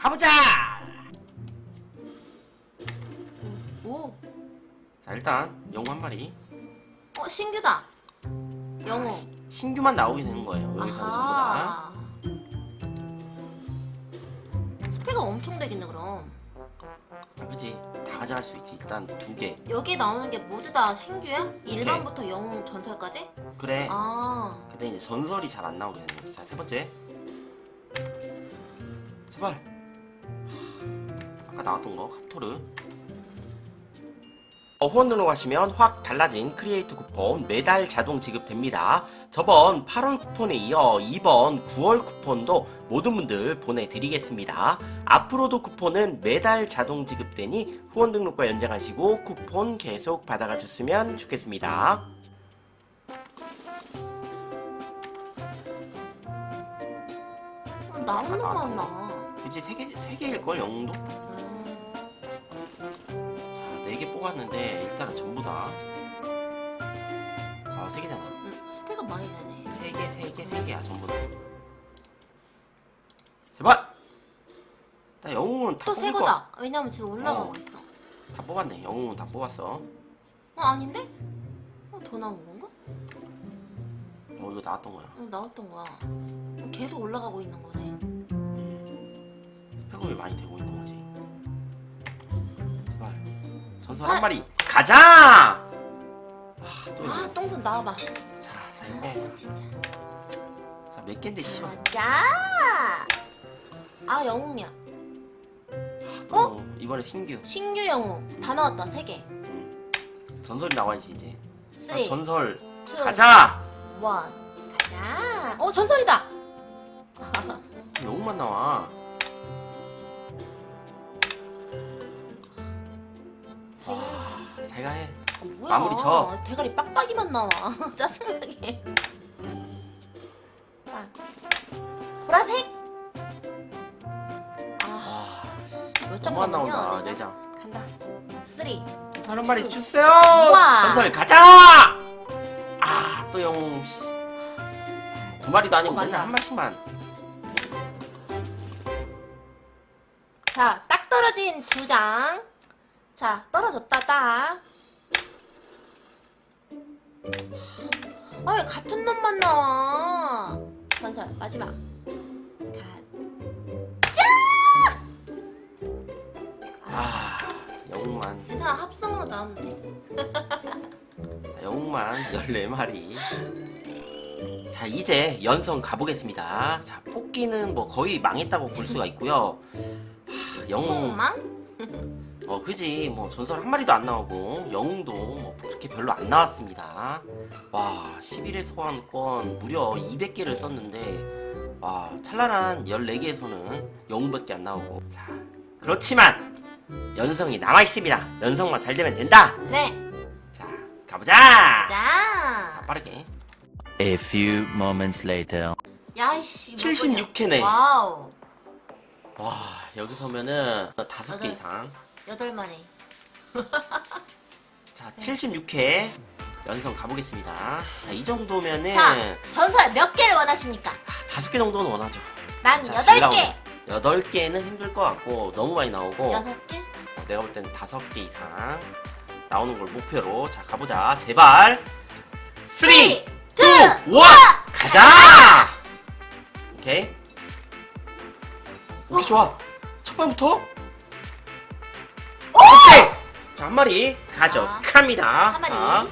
가보자. 오. 자 일단 영웅 한 마리. 어 신규다. 영웅. 아, 시- 신규만 나오게 되는 거예요. 다. 아하. 스펙가 엄청 되겠네 그럼. 아, 그지? 다 가져갈 수 있지. 일단 두 개. 여기 나오는 게 모두 다 신규야? 일반부터 영웅 전설까지? 그래. 아. 근데 이제 전설이 잘 안 나오게 되는 거지. 자, 세 번째. 제발. 하, 아까 나왔던 거, 카토르. 어, 후원 등록하시면 확 달라진 크리에이트 쿠폰 매달 자동 지급됩니다. 저번 8월 쿠폰에 이어 이번 9월 쿠폰도 모든 분들 보내드리겠습니다. 앞으로도 쿠폰은 매달 자동 지급되니 후원 등록과 연장하시고 쿠폰 계속 받아가셨으면 좋겠습니다. 어, 나오는 거 하나. 그치 세 개, 세 개일 걸 영웅도? 음. 자, 네 개 뽑았는데 일단은 전부 다. 아, 세 개잖아. 음, 스펙가 많이 되네. 세 개, 세 개, 세 개야 전부 다. 제발. 나 영웅은 다또새 뽑을 거. 거다. 왜냐면 지금 올라가고 어. 있어. 다 뽑았네. 영웅은 다 뽑았어. 어 아닌데? 어, 더 나온 건가? 어, 이거 나왔던 거야. 어, 나왔던 거야. 어, 계속 올라가고 있는 거네. 스펙업이 많이 되고 있는 거지. 제발. 전설 사- 한 마리. 가자. 아, 또 이거. 아 똥손 나와봐. 자, 자 이거. 진짜. 자, 몇 개인데 씨발. 가자. 아 영웅이야. 또 어? 이번에 신규. 신규 영웅 다 나왔다 세 개. 음. 전설이 나와야지 이제. 아, 3, 전설 2, 가자. 1. 가자. 어 전설이다. 영웅만 나와. 와, 잘가 해. 어, 뭐야? 마무리 쳐. 대가리 빡빡이만 나와. 짜증나게. 아. 보라색. 아, 와, 몇장 뭐만 남았냐? 나온다. 네네 장. 장. 간다. 3. 다른 투. 주세요. 우와. 전설 가자. 아, 또 영웅. 씨. 두 마리도 아니고 어. 맨날 한 마리씩만. 자, 딱 떨어진 두 장. 자, 떨어졌다, 딱. 아, 왜 같은 놈만 나와? 전설, 마지막. 가자! 아, 영웅만. 괜찮아, 합성으로 나오면 돼. 자, 영웅만 14마리. 자, 이제 연성 가보겠습니다. 자, 뽑기는 뭐 거의 망했다고 볼 수가 있고요. 하, 영웅. 콩 망? 어, 그지. 뭐 전설 한 마리도 안 나오고 영웅도 뭐 그렇게 별로 안 나왔습니다. 와, 11회 소환권 무려 200개를 썼는데 와, 찬란한 14개에서는 영웅밖에 안 나오고. 자, 그렇지만 연성이 남아 있습니다. 연성만 잘 되면 된다. 네. 자, 가보자. 자. 빠르게. A few moments later. 야이씨. 76회네. 와우. 와, 여기서면은 다섯 개. 이상. 여덟 마리. 자, 76회 연성 가보겠습니다. 자, 이 정도면은 자, 전설 몇 개를 원하십니까? 다섯 개 정도는 원하죠. 난 자, 여덟 잘 개. 여덟 개는 힘들 것 같고 너무 많이 나오고 여섯 개? 어, 내가 볼 때는 다섯 개 이상 나오는 걸 목표로 자 가보자 제발 3, 2, 1 가자 오케이 오케이 좋아 첫 번부터 자 한 마리 가져갑니다 한 마리. 자,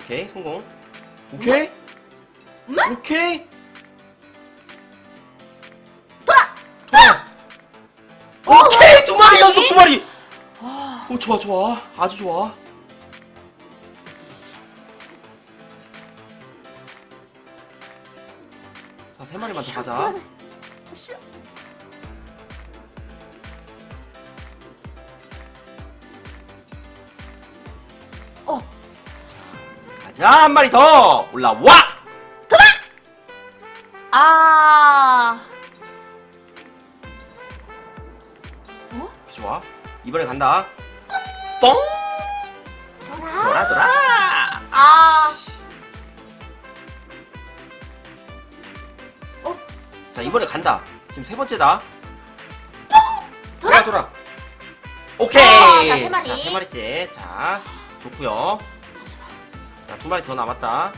오케이 성공 오케이 엄마? 오케이 돌아! 돌아 오케이 두 마리? 연속 두 마리 와. 오 좋아 좋아 아주 좋아 자 세 마리만 더 가자 불안해. 싫어. 어, 가자 한 마리 더 올라와 아. 어? 좋아 이번에 간다 뻥 돌아. 돌아 돌아 아. 자 이번에 간다 지금 세 번째다 돌아 돌아. 오케이. 어, 자세 마리. 자, 세 마리째. 자, 좋고요. 자, 두 마리 더 남았다.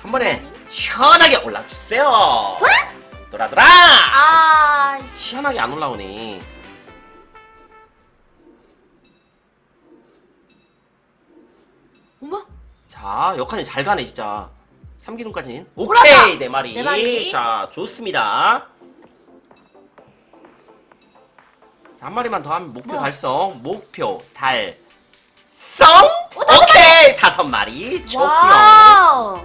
한 번에 시원하게 올라주세요. 돌아 돌아. 아, 씨. 시원하게 안 올라오네. 어머? 자, 역할이 잘 가네 진짜. 삼기둥까지는 올라가! 오케이 네 마리. 네 마리. 자, 좋습니다. 자, 한 마리만 더 하면 목표 뭐야? 달성. 목표 달성. 오케이 다섯 마리. 좋고요. 와우.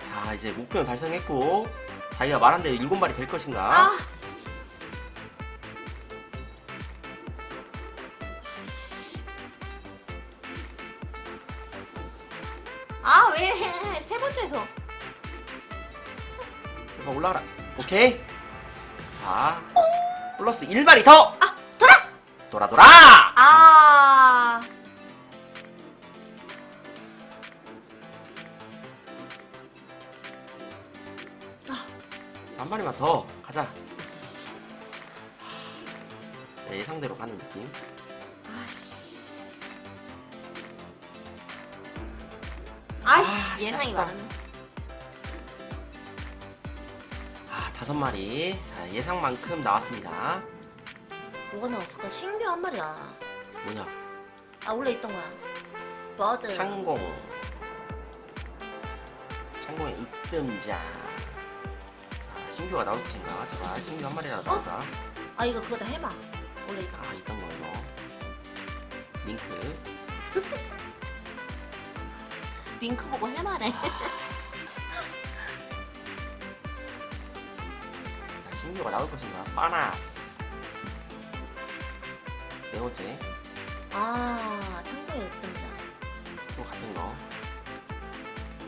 자, 이제 목표는 달성했고 자기가 말한 대로 일곱 마리 될 것인가? 아. 아, 오케이. 자, 플러스 1마리 더. 아, 돌아! 돌아 돌아. 아. 한 마리만 더 가자. 하, 네, 예상대로 가는 느낌. 아씨. 아이씨, 아, 예상이. 많네. 다섯 마리. 자, 예상만큼 나왔습니다. 뭐가 나왔을까? 신규 한 마리야. 뭐냐? 아, 원래 있던 거야. 버드. 창공. 창공의 으뜸자. 자, 신규가 나올 것인가? 제발 신규 한 마리라도 나오자. 아, 이거 그거 다 해봐. 원래 있던 거. 아, 있던 걸로. 링크. 밍크 보고 해마네. 자, 신규가 나올 것인가? 빠나스. 네 번째. 아, 창고에 있던다. 또 같은 거.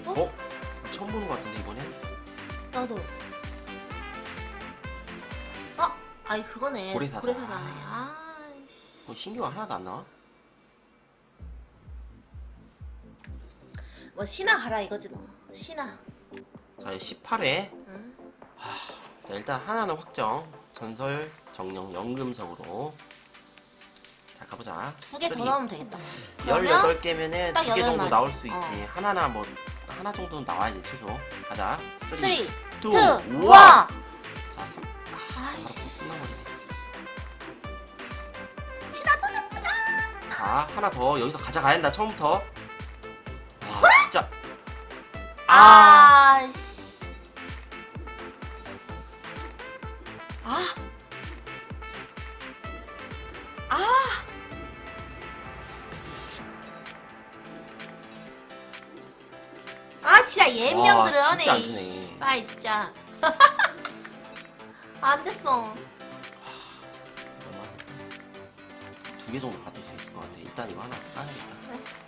어? 어? 처음 보는 것 같은데 이번엔? 나도. 어? 아이, 그거네. 고래사자. 고래사자네. 어, 아이씨. 신규가 하나도 안 나와? 뭐, 신화 가라 이거지 뭐. 신화. 자, 18회. 응? 자, 일단 하나는 확정. 전설, 정령, 연금석으로. 자, 가보자. 두 개 더. 넣으면 되겠다. 그러면 18개면은 딱두개 여덟 정도 마리. 나올 수 있지. 어. 하나나 뭐, 하나 정도는 나와야지, 최소. 가자. 3, 2, 3, 2, 1. 1. 자, 3. 바로 아이씨. 끝나버리네. 신화 또 나쁘자. 자, 하나 더. 여기서 가져가야 한다, 처음부터. 와, 진짜. 아. 아이씨. 아 진짜 와, 하네. 진짜 안 이씨. 되네. 아이 진짜. 안 됐어. 두 개 정도 받을 수 있을 것 같아. 일단 이거 하나 까야겠다.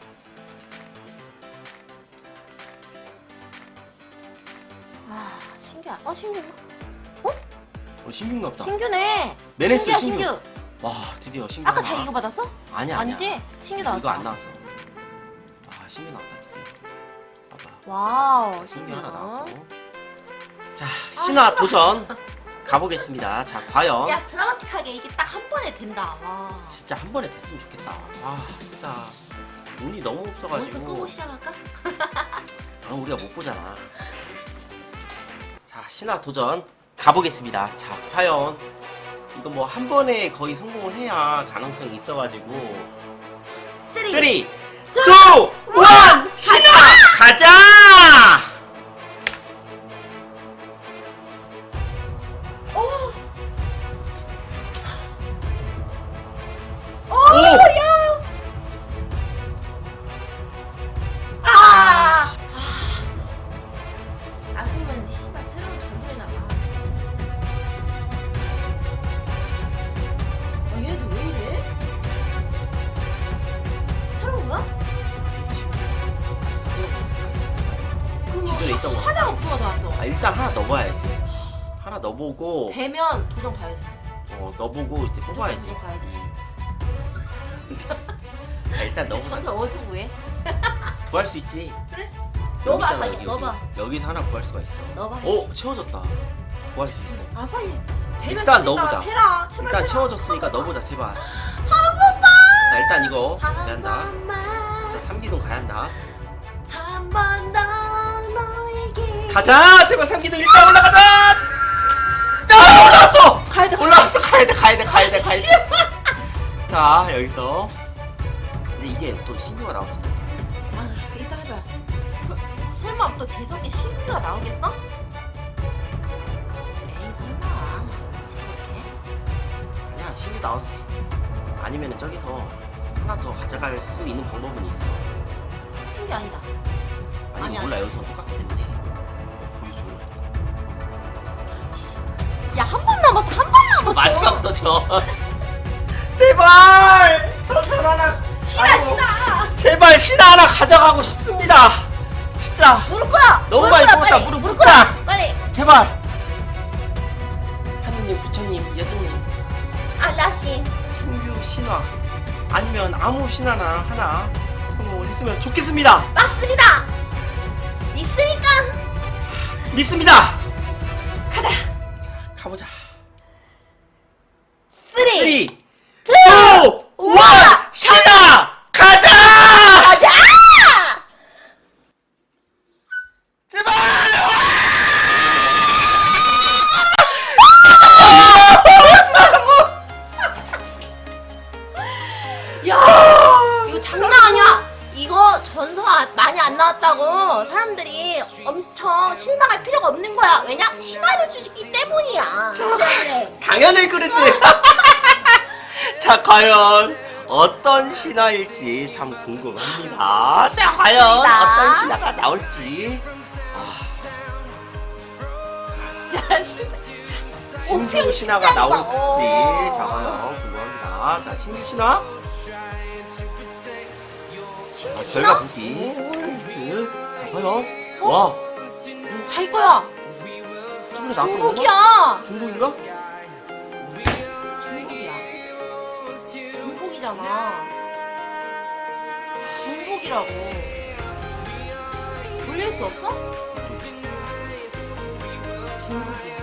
아 신기하. 어 신규. 어, 신규인가 보다. 신규네. 신규야 신규. 신규. 와, 드디어 신규. 아까 하나. 자기 이거 받았어? 아니야, 아니야. 아니지? 신규 나왔다. 이거 안 나왔어. 아, 신규 나왔다, 와우 하나 신규. 나왔고. 자, 신화 신화 도전 가보겠습니다. 자, 과연 야 드라마틱하게 이게 딱 한 번에 된다. 와. 진짜 한 번에 됐으면 좋겠다. 와, 진짜 운이 너무 모니터 없어가지고. 끄고 시작할까? 아, 우리가 못 보잖아. 자, 신화 도전 가보겠습니다. 자, 과연 이거 뭐 한 번에 거의 성공을 해야 가능성이 있어가지고. 3, 3, 2, 1, 투, 신화! 가자! 넣어보고, 되면 도전 가야지. 어, 넣어보고 이제 무조건 뽑아야지. 도전 가야지. 씨. 자, 일단 근데 넣어보자. 전설 어디서 구해? 구할 수 있지. 여기 넣어봐, 있잖아, 여기, 넣어봐. 여기. 여기서 하나 구할 수가 있어. 넣어봐. 오 채워졌다. 구할 수 있어. 아 빨리. 대면 일단 좋겠다. 넣어보자. 제발 일단 테라. 채워졌으니까 넣어보자 제발. 자 일단 이거 한 가야 한다. 번만. 자 삼기둥 가야 한다. 한번더 너에게. 가자 제발 삼기둥 일단 올라가자. 가야 돼 가야 돼 가야 돼 가야 돼. 자 여기서 근데 이게 또 신규가 나올 수도 있어. 아, 이따 해봐. 설마 또 재석이 신규가 나오겠어? 에이 설마 재석이? 아니야 신규 나와도 돼. 아니면은 저기서 하나 더 가져갈 수 있는 방법은 있어. 신규 아니다. 아니 아니야. 몰라 여기서 똑같기 때문에 마지막도 저. 제발 전설 하나. 신아 아이고. 신아. 제발 신화 하나 가져가고 싶습니다. 진짜 무릎 꿇어. 너무 무릎 많이 꿇어, 꿇었다. 빨리. 무릎. 꿇어. 빨리. 제발. 하느님, 부처님, 예수님, 알라신. 신규 신화 아니면 아무 신화나 하나 성공을 했으면 좋겠습니다. 맞습니다. 믿습니까? 믿습니다. 가자. 가보자. 쓰 과연 어떤 신화일지 참 궁금합니다. 자, 과연 어떤 신화가 나올지. 야 진짜. 신규 옥생 신화가. 나올지. 어. 자, 과연 궁금합니다. 자, 신규 신화. 아? 결과 보기. 페이스. 자, 과연. 와, 자기 거야. 저번에 나왔던 건가? 중복이야. 중복인가? 중복이잖아. 중복이라고. 돌릴 수 없어? 중복이야.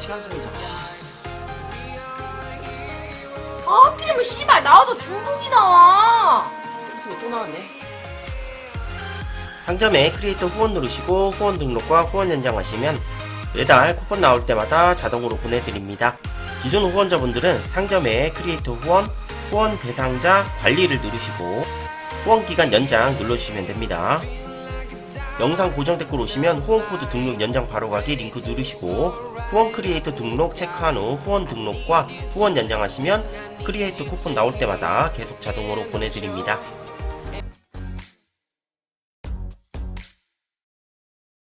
시간 순이잖아. 아, 필름 씨발 나와도 중복이 나와. 또 나왔네. 상점에 크리에이터 후원 누르시고 후원 등록과 후원 연장하시면 매달 쿠폰 나올 때마다 자동으로 보내드립니다. 기존 후원자분들은 상점에 크리에이터 후원, 후원 대상자 관리를 누르시고 후원 기간 연장 눌러주시면 됩니다. 영상 고정 댓글 오시면 후원 코드 등록 연장 바로가기 링크 누르시고 후원 크리에이터 등록 체크한 후 후원 등록과 후원 연장하시면 크리에이터 쿠폰 나올 때마다 계속 자동으로 보내드립니다.